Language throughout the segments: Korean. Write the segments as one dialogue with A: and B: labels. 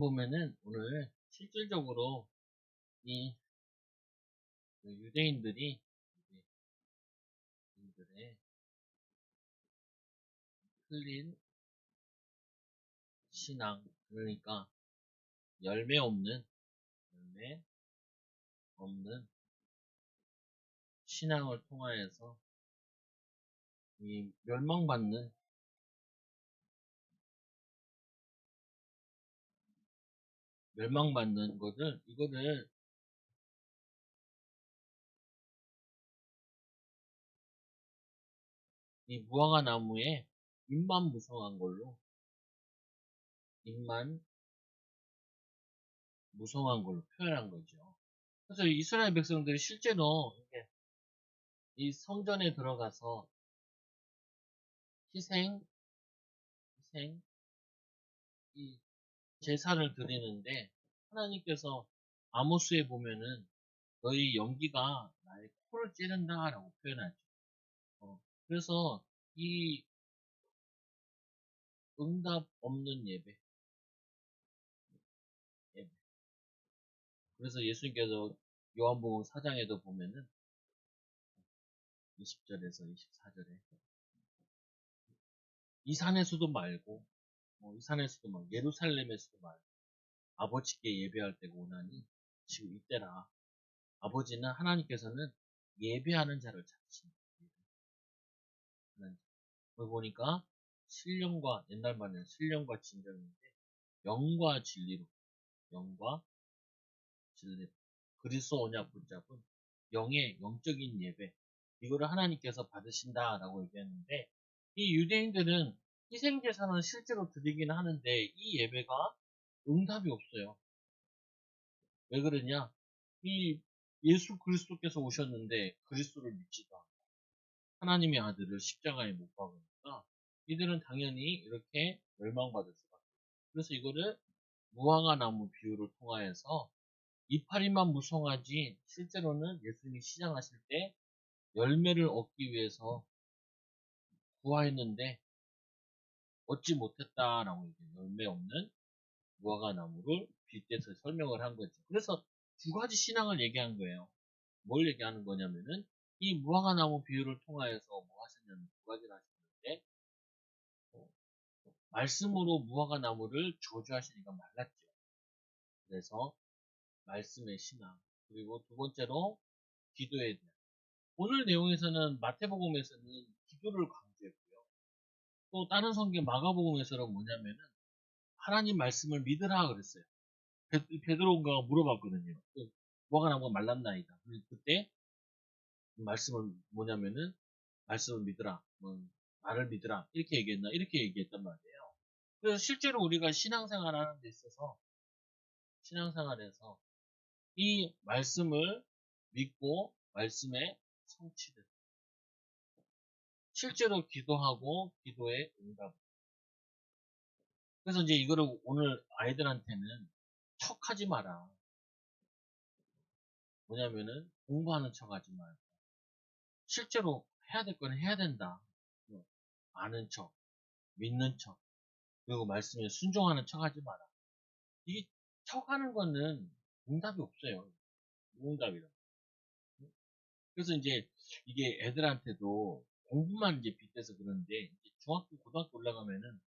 A: 보면은 오늘 실질적으로 이 유대인들이 유대인들의 틀린 신앙 그러니까 열매 없는 열매 없는 신앙을 통하여서 이 멸망받는 멸망받는 것을 이거를 이 무화과 나무에 잎만 무성한 걸로 잎만 무성한 걸로 표현한 거죠. 그래서 이스라엘 백성들이 실제로 이 성전에 들어가서 희생, 희생, 이 제사를 드리는데 하나님께서 아모스에 보면은 너희 연기가 나의 코를 찌른다 라고 표현하죠. 어, 그래서 이 응답 없는 예배, 예배. 그래서 예수님께서 요한복음 4장에도 보면은 20절에서 24절에 이 산에서도 말고 뭐 이 산에서도 막 예루살렘에서도 말고 아버지께 예배할 때가 오나니 지금 이때라 아버지는 하나님께서는 예배하는 자를 찾으신다. 거기 보니까 신령과 옛날 말에는 신령과 진정인데 영과 진리로 영과 진리로 그리스도 언약 붙잡은 영의 영적인 예배 이거를 하나님께서 받으신다라고 얘기했는데 이 유대인들은 희생제사는 실제로 드리긴 하는데 이 예배가 응답이 없어요. 왜 그러냐? 이 예수 그리스도께서 오셨는데 그리스도를 믿지도 않고 하나님의 아들을 십자가에 못 박으니까 이들은 당연히 이렇게 멸망받을 수밖에. 그래서 이거를 무화과 나무 비유를 통하여서 이파리만 무성하지 실제로는 예수님이 시장하실 때 열매를 얻기 위해서 구하였는데 얻지 못했다라고 얘기해요. 열매 없는 무화과 나무를 빗대서 설명을 한 거죠. 그래서 두 가지 신앙을 얘기한 거예요. 뭘 얘기하는 거냐면은 이 무화과 나무 비유를 통하여서 뭐 하셨냐면 두 가지를 하시는데 어, 말씀으로 무화과 나무를 저주하시니까 말랐죠. 그래서 말씀의 신앙 그리고 두 번째로 기도에 대한 오늘 내용에서는 마태복음에서는 기도를 강조했고요. 또 다른 성경 마가복음에서는 뭐냐면은 하나님 말씀을 믿으라 그랬어요. 베, 드로가 물어봤거든요. 그 뭐가 나무가 말랐나이다. 그때 말씀을 뭐냐면은 말씀을 믿으라. 뭐 말을 믿으라. 이렇게 얘기했나? 이렇게 얘기했단 말이에요. 그래서 실제로 우리가 신앙생활 하는 데 있어서 신앙생활에서 이 말씀을 믿고 말씀에 성취된 실제로 기도하고 기도의 응답. 그래서 이제 이거를 오늘 아이들한테는 척하지 마라. 뭐냐면은 공부하는 척 하지 말고 실제로 해야 될 건 해야 된다. 뭐 아는 척, 믿는 척, 그리고 말씀에 순종하는 척 하지 마라. 이 척하는 거는 응답이 없어요. 무응답이라. 그래서 이제 이게 애들한테도 공부만 이제 빗대서 그러는데 중학교, 고등학교 올라가면은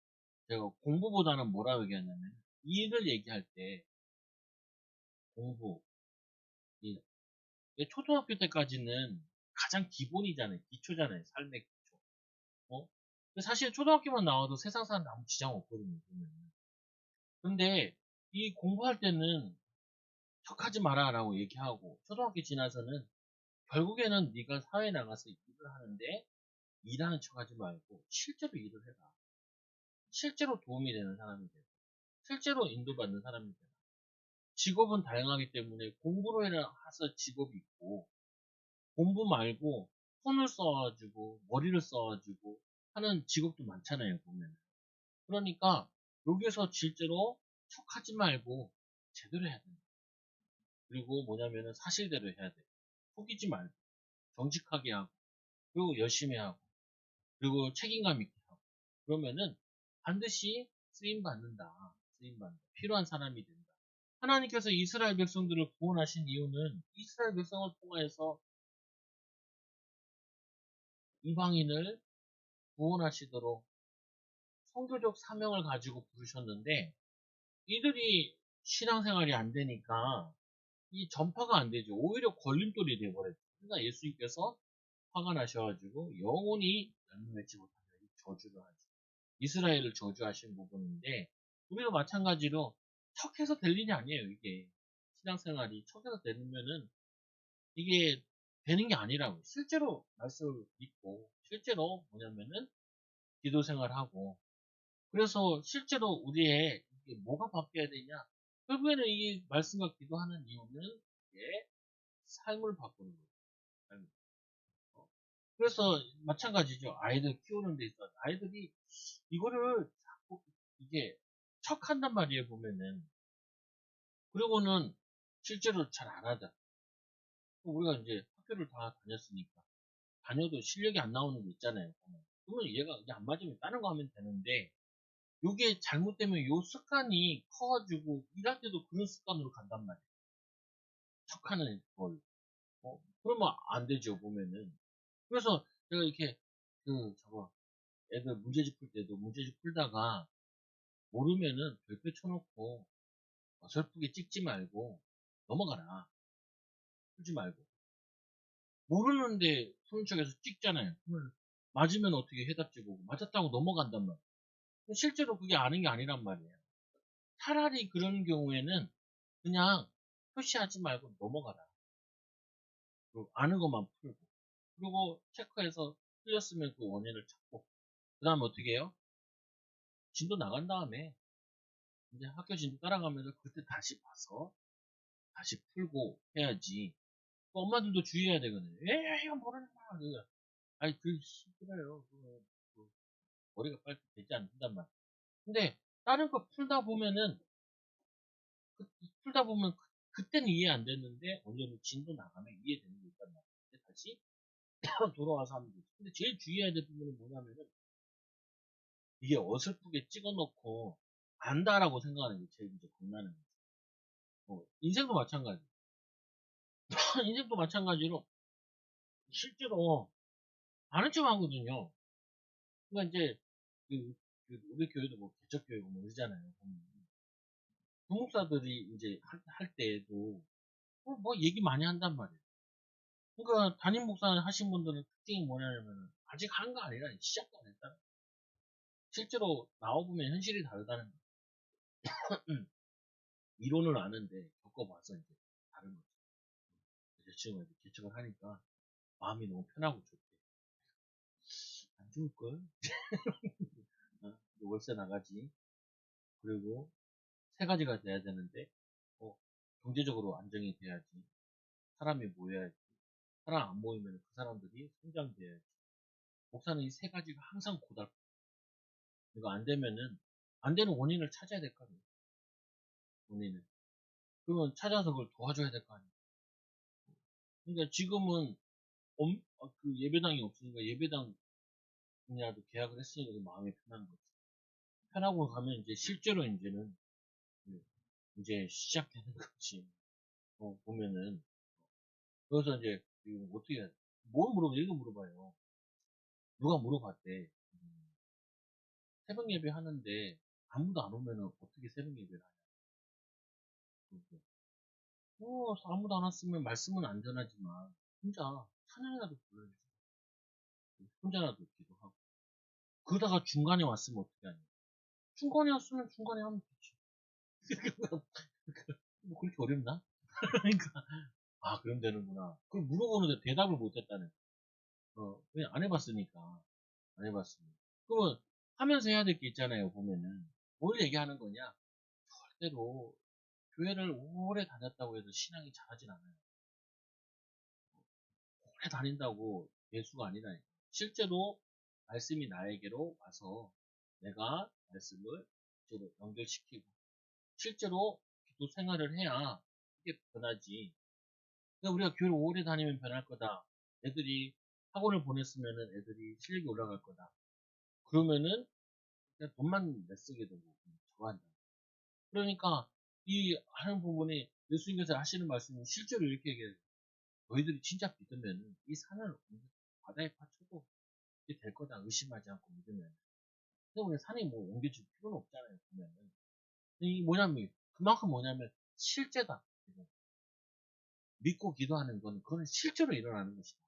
A: 제가 공부보다는 뭐라고 얘기하냐면 일을 얘기할 때 공부 이 초등학교 때까지는 가장 기본이잖아요. 기초잖아요. 삶의 기초. 어? 사실 초등학교만 나와도 세상 사는 아무 지장 없거든요. 보면. 근데 이 공부할 때는 척하지 마라 라고 얘기하고 초등학교 지나서는 결국에는 네가 사회에 나가서 일을 하는데 일하는 척하지 말고 실제로 일을 해라. 실제로 도움이 되는 사람이 되고 실제로 인도받는 사람이 되라. 직업은 다양하기 때문에 공부로 해서 직업이 있고 공부 말고 손을 써가지고 머리를 써가지고 하는 직업도 많잖아요 보면 그러니까 여기서 실제로 척하지 말고 제대로 해야 된다 그리고 뭐냐면은 사실대로 해야 돼 속이지 말고 정직하게 하고 그리고 열심히 하고 그리고 책임감 있게 하고 그러면은 반드시 쓰임 받는다 쓰임 받는다. 필요한 사람이 된다. 하나님께서 이스라엘 백성들을 구원하신 이유는 이스라엘 백성을 통하여서 이방인을 구원하시도록 성교적 사명을 가지고 부르셨는데 이들이 신앙생활이 안 되니까 이 전파가 안 되죠. 오히려 걸림돌이 돼버렸죠. 그러니까 예수님께서 화가 나셔가지고 영원히 열매 맺지 못하면 저주를 하죠. 이스라엘을 저주하신 부분인데 우리도 마찬가지로 척해서 될 일이 아니에요. 이게 신앙생활이 척해서 되면은 이게 되는 게 아니라고 실제로 말씀을 믿고 실제로 뭐냐면은 기도 생활하고 그래서 실제로 우리의 이게 뭐가 바뀌어야 되냐 결국에는 이 말씀과 기도하는 이유는 이게 삶을 바꾸는 거예요. 그래서 마찬가지죠. 아이들 키우는 데 있어서 아이들이 이거를 자꾸 이게 척한단 말이에요 보면은 그리고는 실제로 잘 안 하다. 우리가 이제 학교를 다 다녔으니까 다녀도 실력이 안 나오는 게 있잖아요. 그러면 얘가 이제 안 맞으면 다른 거 하면 되는데 요게 잘못되면 요 습관이 커가지고 일할 때도 그런 습관으로 간단 말이에요. 척하는 걸. 어, 그러면 안 되죠, 보면은. 그래서 제가 이렇게, 그, 저거, 애들 문제집 풀 때도 문제집 풀다가 모르면은 별표 쳐놓고 어설프게 찍지 말고 넘어가라. 풀지 말고. 모르는데 푸는 척해서 찍잖아요. 맞으면 어떻게 해답지 보고 맞았다고 넘어간단 말이에요. 실제로 그게 아는 게 아니란 말이에요. 차라리 그런 경우에는 그냥 표시하지 말고 넘어가라. 아는 것만 풀고. 그리고 체크해서 틀렸으면 그 원인을 찾고. 그 다음에 어떻게 해요? 진도 나간 다음에 이제 학교 진도 따라가면서 그때 다시 봐서 다시 풀고 해야지. 그 엄마들도 주의해야 되거든요. 에, 이거 모르는 거야. 아니, 그, 힘들어요. 그, 머리가 빨리 되지 않는단 말이야. 근데, 다른 거 풀다 보면은, 그, 풀다 보면, 그, 때는 이해 안 됐는데, 언제는 진도 나가면 이해되는 게 있단 말이야. 다시, 돌아와서 하면 되지. 근데 제일 주의해야 될 부분은 뭐냐면은, 이게 어설프게 찍어 놓고, 안다라고 생각하는 게 제일 이제 겁나는 거죠. 어, 인생도 마찬가지. 인생도 마찬가지로, 실제로, 아는 척 하거든요. 그러니까 이제, 그, 그 우리 교회도 뭐, 개척 교회고 뭐, 이러잖아요. 중국사들이 이제 할, 할 때에도, 뭐, 뭐, 얘기 많이 한단 말이에요. 그러니까, 담임 목사 하신 분들은 특징이 뭐냐면, 아직 한 거 아니라 시작도 안 했다. 실제로 나와보면 현실이 다르다는 거예요. 이론을 아는데 겪어봐서 이제 다른 거죠. 그래서 지금 이제 개척을 하니까 마음이 너무 편하고 좋대. 안 죽을걸? 어, 월세 나가지. 그리고 세 가지가 돼야 되는데, 어, 경제적으로 안정이 돼야지. 사람이 모여야지. 사람 안 모이면 그 사람들이 성장돼야지. 목사는 이 세 가지가 항상 고달파. 이거 안 되면은, 안 되는 원인을 찾아야 될 거 아니에요. 원인을. 그러면 찾아서 그걸 도와줘야 될 거 아니에요. 그러니까 지금은, 엄, 어, 그 예배당이 없으니까 예배당이라도 계약을 했으니까 마음이 편한 거지. 편하고 가면 이제 실제로 이제는, 이제 시작되는 거지. 어, 보면은. 그래서 이제, 어떻게 해야 돼? 뭘 물어봐? 이거 물어봐요. 누가 물어봤대. 새벽 예배 하는데 아무도 안 오면은 어떻게 새벽 예배를 하냐. 어, 아무도 안 왔으면 말씀은 안 전하지만 혼자 찬양이라도 불러야지. 혼자라도 기도하고. 그러다가 중간에 왔으면 어떻게 하냐. 중간에 왔으면 중간에 하면 되지. 뭐 그렇게 어렵나? 그러니까 아 그럼 되는구나. 그걸 물어보는데 대답을 못했다는. 어 그냥 안 해봤으니까 안 해봤으니까. 그러면 하면서 해야 될 게 있잖아요, 보면은. 뭘 얘기하는 거냐? 절대로 교회를 오래 다녔다고 해서 신앙이 잘하진 않아요. 오래 다닌다고 예수가 아니라 실제로 말씀이 나에게로 와서 내가 말씀을 연결시키고 실제로 기도 생활을 해야 이게 변하지. 그러니까 우리가 교회를 오래 다니면 변할 거다. 애들이 학원을 보냈으면은 애들이 실력이 올라갈 거다. 그러면은 그냥 돈만 내쓰게 되고 저거 한다. 그러니까 이 하는 부분이 예수님께서 하시는 말씀이 실제로 이렇게 얘기해요. 너희들이 진짜 믿으면 이 산을 바다에 파쳐도 이게 될 거다 의심하지 않고 믿으면. 우리 산에 뭐 옮겨줄 필요는 없잖아요. 보면은. 이 뭐냐면 그만큼 뭐냐면 실제다. 믿고 기도하는 건 그건 실제로 일어나는 것이다.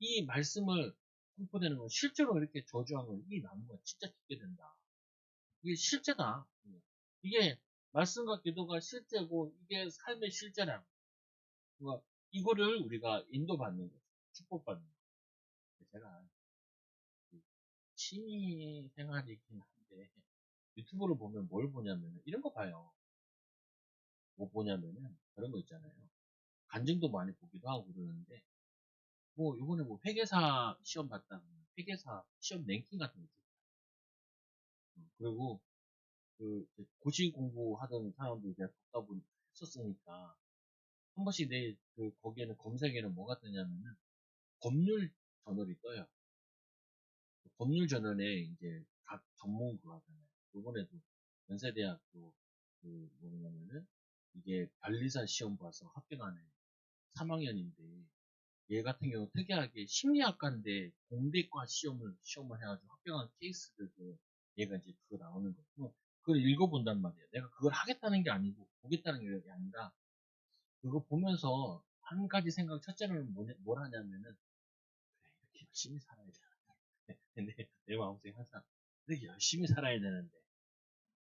A: 이 말씀을 선포되는 건 실제로 이렇게 저주하면 이 나무가 진짜 죽게 된다. 이게 실제다. 이게 말씀과 기도가 실제고 이게 삶의 실제라고. 그러니까 이거를 우리가 인도받는 거죠. 축복받는 거죠. 제가 취미 생활이긴 한데 유튜브를 보면 뭘 보냐면 이런 거 봐요. 뭐 보냐면은 그런 거 있잖아요. 간증도 많이 보기도 하고 그러는데 뭐 이번에 뭐 회계사 시험 봤다 면 회계사 시험 랭킹 같은 거 있어요. 어, 그리고 그 고시 공부하던 사람들 이제 듣다 보니 했었으니까 한 번씩 내 그 거기에는 검색에는 뭐가 뜨냐면은 법률 저널이 떠요. 그 법률 저널에 이제 각 전문 그거 하잖아요. 이번에도 연세대학교 그 뭐냐면은 이게 변리사 시험 봐서 합격한 애 3학년인데 얘 같은 경우 특이하게 심리학과인데 공대과 시험을 시험을 해가지고 합격한 케이스들 그 얘가 이제 그거 나오는 거고 그걸 읽어본단 말이야. 내가 그걸 하겠다는 게 아니고 보겠다는 게 아니라 그거 보면서 한 가지 생각 첫째는 뭐, 뭘 하냐면은 이렇게 열심히 살아야 되는데. 내, 내 마음속에 항상 이렇게 열심히 살아야 되는데.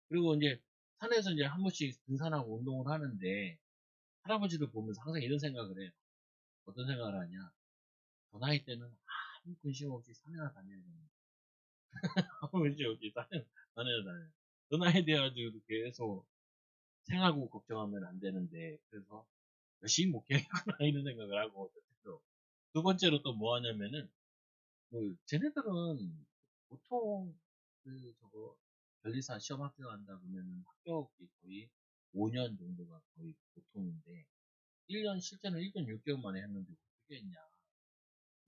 A: 그리고 이제 산에서 이제 한 번씩 등산하고 운동을 하는데 할아버지를 보면서 항상 이런 생각을 해요. 어떤 생각을 하냐? 저 나이 때는 아무 근심 없이 산에나 다녀야 됩니다. 아무 근심 없이 산에 다녀야 다녀. 저 나이 돼가지고 계속 생하고 걱정하면 안 되는데 그래서 열심히 못 깨겠구나 이런 생각을 하고 두 번째로 또 뭐 하냐면은 그 쟤네들은 보통 그 저거 변리사 시험 합격한다 그러면은 합격이 거의 5년 정도가 거의 보통인데 1년 실제는 1년 6개월 만에 했는데 어떻게 했냐.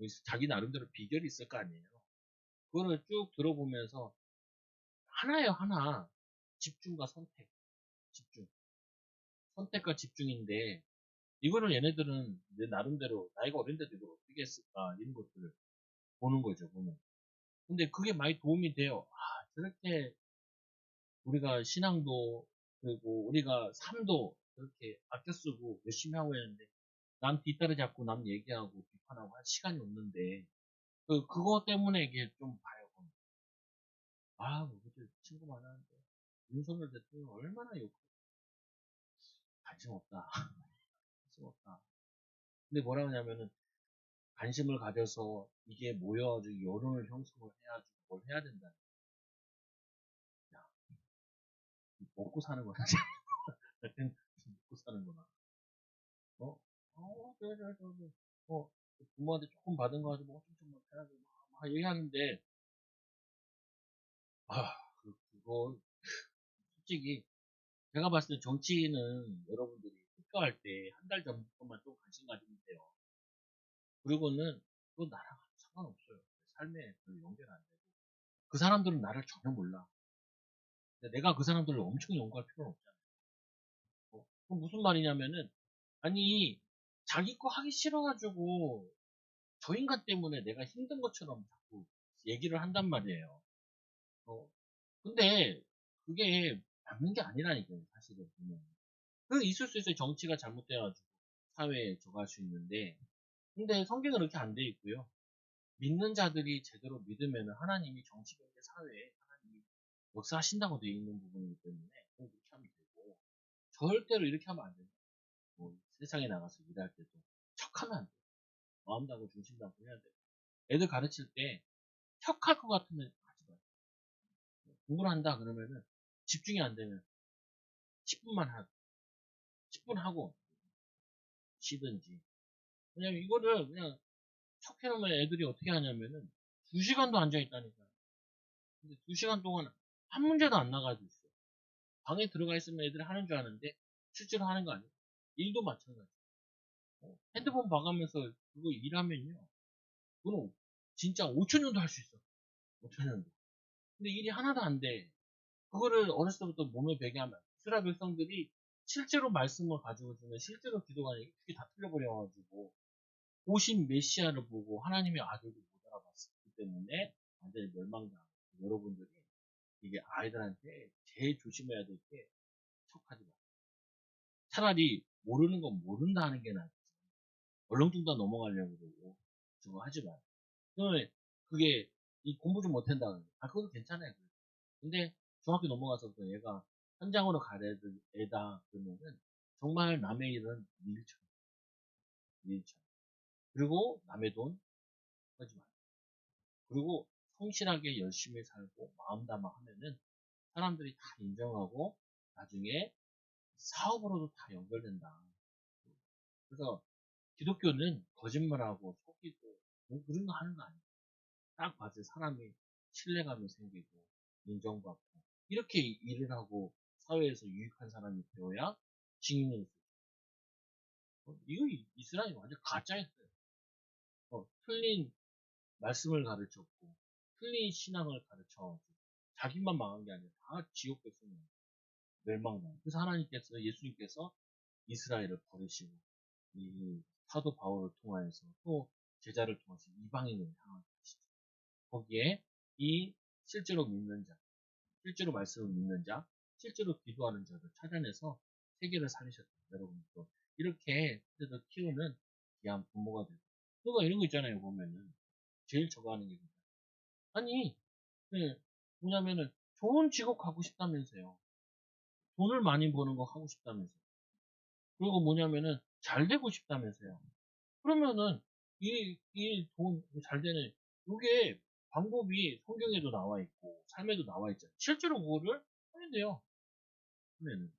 A: 여기서 자기 나름대로 비결이 있을 거 아니에요. 그거를 쭉 들어보면서 하나예요 하나. 집중과 선택. 집중. 선택과 집중인데 이거를 얘네들은 내 나름대로 나이가 어린데도 이걸 어떻게 했을까 이런 것들을 보는 거죠 보면. 근데 그게 많이 도움이 돼요. 아 저렇게 우리가 신앙도 그리고 우리가 삶도 그렇게 아껴 쓰고 열심히 하고 있는데 남 뒤따라 잡고 남 얘기하고 비판하고 할 시간이 없는데 그 그거 때문에 이게 좀 봐요. 아, 우리들 친구 많았는데 윤석열 대통령 얼마나 욕 관심 없다. 관심 없다. 근데 뭐라 하냐면은 관심을 가져서 이게 모여가지고 여론을 형성을 해가지고 뭘 해야 된다. 야, 먹고 사는 거야. 먹고 사는구나. 어? 어, 그래, 그래, 그래. 어, 부모한테 조금 받은 거 가지고 뭐 좀좀 해가지고 막, 막 얘기하는데, 아, 그, 그거, 솔직히, 제가 봤을 때 정치인은 여러분들이 투표할 때 한 달 전부터만 좀 관심 가지면 돼요. 그리고는 그거 나랑 상관없어요. 삶에 별 연결 안 되고. 그 사람들은 나를 전혀 몰라. 내가 그 사람들을 엄청 연구할 필요는 없잖아. 어, 그럼 무슨 말이냐면은, 아니, 자기 거 하기 싫어가지고, 저 인간 때문에 내가 힘든 것처럼 자꾸 얘기를 한단 말이에요. 어, 근데, 그게 맞는 게 아니라니까요, 사실은. 그, 있을 수 있어요. 정치가 잘못돼가지고, 사회에 저갈 수 있는데, 근데 성경은 그렇게 안 돼 있고요. 믿는 자들이 제대로 믿으면 하나님이 정치, 경제, 사회에 역사하신다고 되어 있는 부분이기 때문에, 그렇게 하면 되고, 절대로 이렇게 하면 안 됩니다. 뭐 세상에 나가서 일할 때도 척하면 안 돼. 중심도 하고 해야 돼. 애들 가르칠 때 척할 것 같으면 하지 마. 공부를 한다 그러면은 집중이 안 되면 10분만 하고 10분 하고 쉬든지. 왜냐면 이거를 그냥 척해놓으면 애들이 어떻게 하냐면은 2시간도 앉아있다니까. 근데 2시간 동안 한 문제도 안 나가지고 있어. 방에 들어가 있으면 애들이 하는 줄 아는데 실제로 하는 거 아니야. 일도 마찬가지. 어, 핸드폰 봐가면서 그거 일하면요. 그건 진짜 5천 년도 할 수 있어. 5천 년도. 근데 일이 하나도 안 돼. 그거를 어렸을 때부터 몸에 배게 하면 이스라엘 백성들이 실제로 말씀을 가지고 있으면 실제로 기도가 아니라 그게 다 틀려버려가지고 오신 메시아를 보고 하나님의 아들도 못 알아봤기 때문에 완전히 멸망당하고 여러분들이 이게 아이들한테 제일 조심해야 될 게 척하지 마. 차라리 모르는 건 모른다 하는 게 낫지. 얼렁뚱땅 넘어가려고 그러고 저거 하지 마. 그러면 그게 이 공부 좀 못한다. 아 그것도 괜찮아요. 근데 중학교 넘어가서 또 얘가 현장으로 될 애다 그러면은 정말 남의 일은 밀처럼 밀처럼 그리고 남의 돈 하지 마. 그리고 성실하게 열심히 살고 마음 담아 하면은 사람들이 다 인정하고 나중에 사업으로도 다 연결된다. 그래서 기독교는 거짓말하고 속이고 뭐 그런 거 하는 거 아니에요. 딱 봐도 사람이 신뢰감이 생기고 인정받고 이렇게 일을 하고 사회에서 유익한 사람이 되어야 수 있어요. 이거 이스라엘이 완전 가짜였어요. 어, 틀린 말씀을 가르쳤고 틀린 신앙을 가르쳐 자기만 망한 게 아니라 다 지옥 백성이에요. 멸망당. 그래서 하나님께서 예수님께서 이스라엘을 버리시고 이 사도 바울을 통하여서 또 제자를 통해서 이방인을 향하게 하시죠. 거기에 이 실제로 믿는 자, 실제로 말씀을 믿는 자, 실제로 기도하는 자를 찾아내서 세계를 살리셨다. 여러분도 이렇게 그래서 키우는 귀한 부모가 되고 누가 이런 거 있잖아요. 보면은 제일 저거 하는 게 아니 네, 뭐냐면은 좋은 직업 가고 싶다면서요. 돈을 많이 버는 거 하고 싶다면서요. 그리고 뭐냐면은 잘 되고 싶다면서요. 그러면은 이, 이 돈 잘 되는 이게 방법이 성경에도 나와 있고 삶에도 나와 있잖아요. 실제로 그거를 하면 돼요. 하면은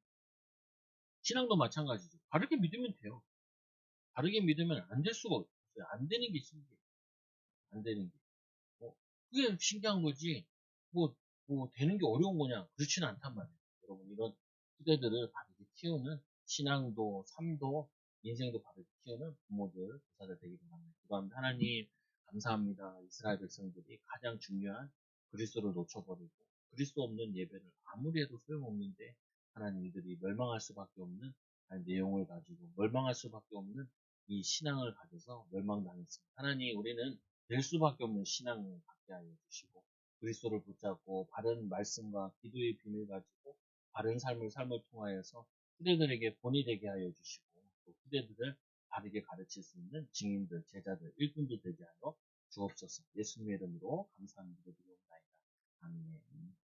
A: 신앙도 마찬가지죠. 바르게 믿으면 돼요. 바르게 믿으면 안 될 수가 없어요. 안 되는 게 신기해요. 안 되는 게. 뭐, 그게 신기한 거지. 뭐, 뭐, 되는 게 어려운 거냐? 그렇지는 않단 말이에요. 여러분, 이런 후대들을 바르게 키우는 신앙도, 삶도, 인생도 바르게 키우는 부모들, 교사들 되기 바랍니다. 그다음에 하나님, 감사합니다. 이스라엘 백성들이 가장 중요한 그리스도를 놓쳐버리고, 그리스도 없는 예배를 아무리 해도 소용없는데, 하나님 이들이 멸망할 수밖에 없는 내용을 가지고, 멸망할 수밖에 없는 이 신앙을 가져서 멸망당했습니다. 하나님, 우리는 될 수밖에 없는 신앙을 갖게 하여 주시고, 그리스도를 붙잡고, 바른 말씀과 기도의 비밀 가지고, 바른 삶을 삶을 통하여서 후대들에게 본이 되게 하여 주시고, 또 후대들을 바르게 가르칠 수 있는 증인들, 제자들, 일꾼들 되게 하여 주옵소서. 예수님의 이름으로 감사합니다. 아멘.